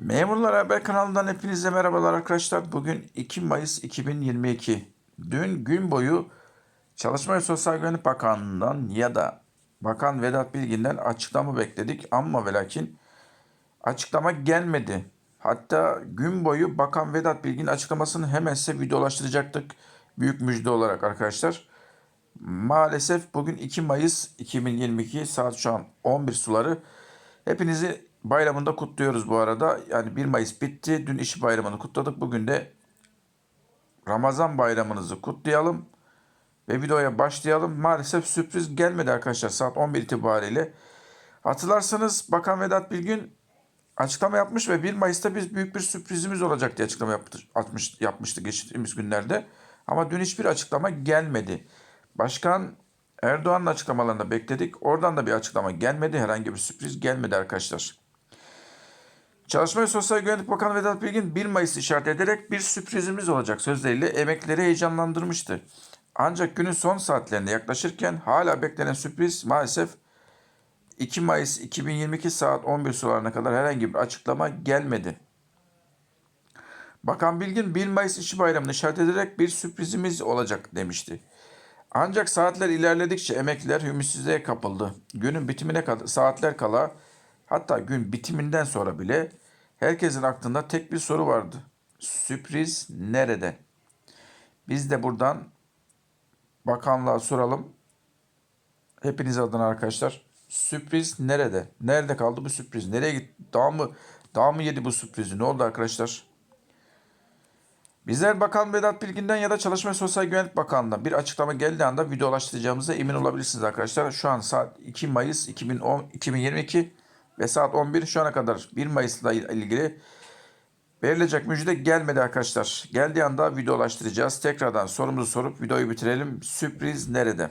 Memurlar Haber kanalından hepinize merhabalar arkadaşlar. Bugün 2 Mayıs 2022. Dün gün boyu Çalışma ve Sosyal Güvenlik Bakanlığı'ndan ya da Bakan Vedat Bilgin'den açıklama bekledik ama ve lakin açıklama gelmedi. Hatta gün boyu Bakan Vedat Bilgin açıklamasını hemen size videolaştıracaktık. Büyük müjde olarak arkadaşlar. Maalesef bugün 2 Mayıs 2022 saat şu an 11 suları. Hepinizi bayramında kutluyoruz bu arada. Yani 1 Mayıs bitti. Dün işi bayramını kutladık. Bugün de Ramazan bayramınızı kutlayalım. Ve videoya başlayalım. Maalesef sürpriz gelmedi arkadaşlar saat 11 itibariyle. Hatırlarsanız Bakan Vedat Bilgin açıklama yapmış ve 1 Mayıs'ta biz büyük bir sürprizimiz olacak diye açıklama yaptı, atmış, yapmıştı geçtiğimiz günlerde. Ama dün hiçbir açıklama gelmedi. Başkan Erdoğan'ın açıklamalarını bekledik. Oradan da bir açıklama gelmedi. Herhangi bir sürpriz gelmedi arkadaşlar. Çalışma ve Sosyal Güvenlik Bakanı Vedat Bilgin 1 Mayıs işaret ederek bir sürprizimiz olacak sözleriyle emeklileri heyecanlandırmıştı. Ancak günün son saatlerinde yaklaşırken hala beklenen sürpriz maalesef 2 Mayıs 2022 saat 11 sularına kadar herhangi bir açıklama gelmedi. Bakan Bilgin 1 Mayıs işi bayramını işaret ederek bir sürprizimiz olacak demişti. Ancak saatler ilerledikçe emekliler ümitsizliğe kapıldı. Günün bitimine kadar saatler kala hatta gün bitiminden sonra bile herkesin aklında tek bir soru vardı. Sürpriz nerede? Biz de buradan bakanlığa soralım. Hepiniz adına arkadaşlar. Sürpriz nerede? Nerede kaldı bu sürpriz? Nereye gitti? Daha mı, daha mı yedi bu sürprizi? Ne oldu arkadaşlar? Bizler Bakan Vedat Bilgin'den ya da Çalışma Sosyal Güvenlik Bakanlığı'ndan bir açıklama geldiği anda videolaştıracağımıza emin olabilirsiniz arkadaşlar. Şu an saat 2 Mayıs 2010, 2022 ve saat 11 şu ana kadar 1 Mayıs'la ilgili verilecek müjde gelmedi arkadaşlar. Geldiği anda videolaştıracağız. Tekrardan sorumuzu sorup videoyu bitirelim. Sürpriz nerede?